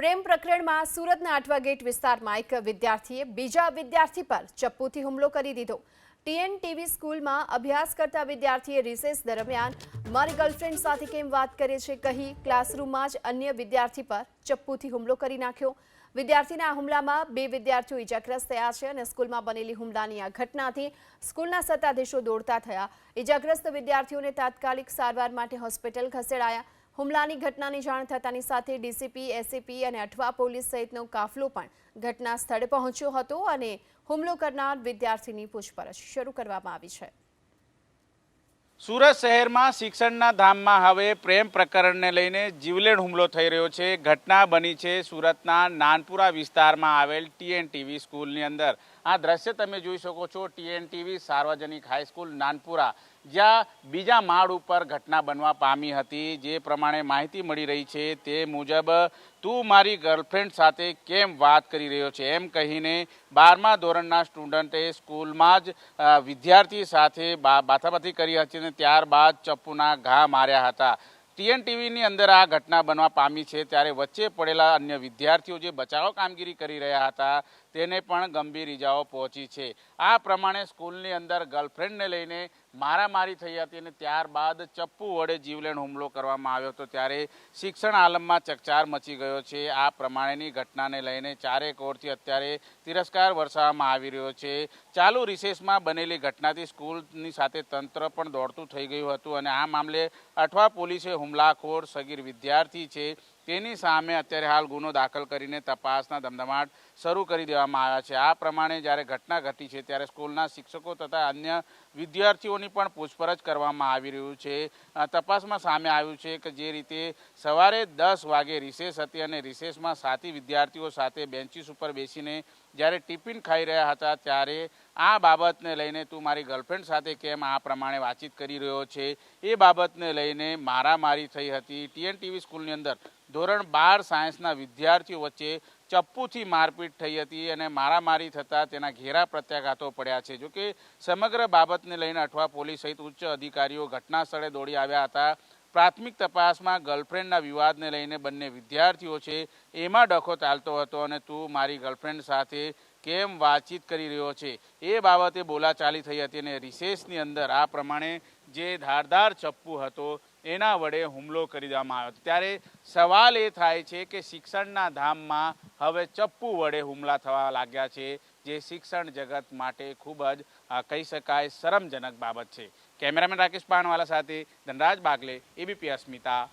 પ્રેમ પ્રકરણમાં સુરતના આઠવા ગેટ વિસ્તારમાં એક વિદ્યાર્થીએ બીજા વિદ્યાર્થી પર ચપ્પુથી હુમલો કરી દીધો. ટીએનટીવી સ્કૂલમાં અભ્યાસ કરતા વિદ્યાર્થીએ રિસેસ દરમિયાન મારી ગર્લફ્રેન્ડ સાથે કેમ વાત કરે છે કહી ક્લાસરૂમમાં જ અન્ય વિદ્યાર્થી પર ચપ્પુથી હુમલો કરી નાખ્યો. વિદ્યાર્થીના હુમલામાં બે વિદ્યાર્થીઓ ઇજાગ્રસ્ત થયા છે અને સ્કૂલમાં બનેલી હુમલાની આ ઘટનાથી સ્કૂલના સત્તાધીશો દોડતા થયા. ઇજાગ્રસ્ત વિદ્યાર્થીઓને તાત્કાલિક સારવાર માટે હોસ્પિટલ ખસેડાયા. હુમલાની ઘટનાની જાણ થતાની સાથે ડીસીપી એસીપી અને અઠવા પોલીસ સહિતનો કાફલો પણ ઘટના સ્થળે પહોંચ્યો હતો અને હુમલો કરનાર વિદ્યાર્થીની પૂછપરછ શરૂ કરવામાં આવી છે. સુરત શહેરમાં શિક્ષણના ધામમાં હવે પ્રેમ પ્રકરણને લઈને જીવલેણ હુમલો થઈ રહ્યો છે. ઘટના બની છે સુરતના નાનપુરા વિસ્તારમાં આવેલ ટીએનટીવી સ્કૂલની અંદર. આ દ્રશ્ય તમે જોઈ શકો છો. ટીએનટીવી સાર્વજનિક હાઈસ્કૂલ નાનપુરા. જ્યાં બીજા માળ ઉપર ઘટના બનવા પામી હતી. જે પ્રમાણે માહિતી મળી રહી છે તે મુજબ, તું મારી ગર્લફ્રેન્ડ સાથે કેમ વાત કરી રહ્યો છે? એમ કહીને બારમા ધોરણના સ્ટુડન્ટે સ્કૂલમાં જ વિદ્યાર્થી સાથે બાથાબાથી કરી હતી અને ત્યારબાદ ચપ્પુના ઘા માર્યા હતા. ટીએનટીવીની અંદર આ ઘટના બનવા પામી છે. ત્યારે વચ્ચે પડેલા અન્ય વિદ્યાર્થીઓ જે બચાવ કામગીરી કરી રહ્યા હતા, તેને પણ ગંભીર ઇજાઓ પહોંચી છે. આ પ્રમાણે સ્કૂલની અંદર ગર્લફ્રેન્ડને લઈને મારામારી થઈ હતી અને ત્યારબાદ ચપ્પુ વડે જીવલેણ હુમલો કરવામાં આવ્યો હતો ત્યારે શિક્ષણ આલમમાં ચકચાર મચી ગયો છે. આ પ્રમાણેની ઘટનાને લઈને ચારેક ઓરથી અત્યારે તિરસ્કાર વરસાવવામાં આવી રહ્યો છે. ચાલુ રિસેસમાં બનેલી ઘટનાથી સ્કૂલની સાથે તંત્ર પણ દોડતું થઈ ગયું હતું અને આ મામલે અઠવા પોલીસે હુમલાખોર સગીર વિદ્યાર્થી છે તેની સામે અત્યારે હાલ ગુનો દાખલ કરીને તપાસના ધમધમાટ શરૂ કરી દેવામાં આવ્યા છે. આ પ્રમાણે જ્યારે ઘટના ઘટી છે ત્યારે સ્કૂલના શિક્ષકો તથા અન્ય વિદ્યાર્થીઓની પણ પૂછપરછ કરવામાં આવી રહ્યું છે. તપાસમાં સામે આવ્યું છે કે જે રીતે સવારે દસ વાગે રિસેસ હતી અને રિસેસમાં સાથી વિદ્યાર્થીઓ સાથે બેન્ચીસ ઉપર બેસીને જ્યારે ટિફિન ખાઈ રહ્યા હતા ત્યારે આ બાબતને લઈને તું મારી ગર્લફ્રેન્ડ સાથે કેમ આ પ્રમાણે વાતચીત કરી રહ્યો છે, એ બાબતને લઈને મારામારી થઈ હતી. ટીએનટીવી સ્કૂલની અંદર ધોરણ બાર સાયન્સના વિદ્યાર્થીઓ વચ્ચે ચપ્પુથી મારપીટ થઈ હતી અને મારામારી થતાં તેના ઘેરા પ્રત્યાઘાતો પડ્યા છે. જોકે સમગ્ર બાબતને લઈને અઠવા પોલીસ સહિત ઉચ્ચ અધિકારીઓ ઘટના સ્થળે દોડી આવ્યા હતા. પ્રાથમિક તપાસમાં ગર્લફ્રેન્ડના વિવાદને લઈને બંને વિદ્યાર્થીઓ છે, એમાં ડખો ચાલતો હતો અને તું મારી ગર્લફ્રેન્ડ સાથે કેમ વાતચીત કરી રહ્યો છે? એ બાબતે બોલાચાલી થઈ હતી અને રિસેસની અંદર આ પ્રમાણે જે ધારદાર ચપ્પુ હતો, એના વડે હુમલો કરી દેવામાં આવ્યો હતો. ત્યારે સવાલ એ થાય છે કે શિક્ષણના ધામમાં હવે ચપ્પુ વડે હુમલા થવા લાગ્યા છે, જે શિક્ષણ જગત માટે ખૂબ જ કહી શકાય, શરમજનક બાબત છે. કેમેરામેન રાકેશ પાનવાલા સાથે ધનરાજ બાગલે, એબીપી અસ્મિતા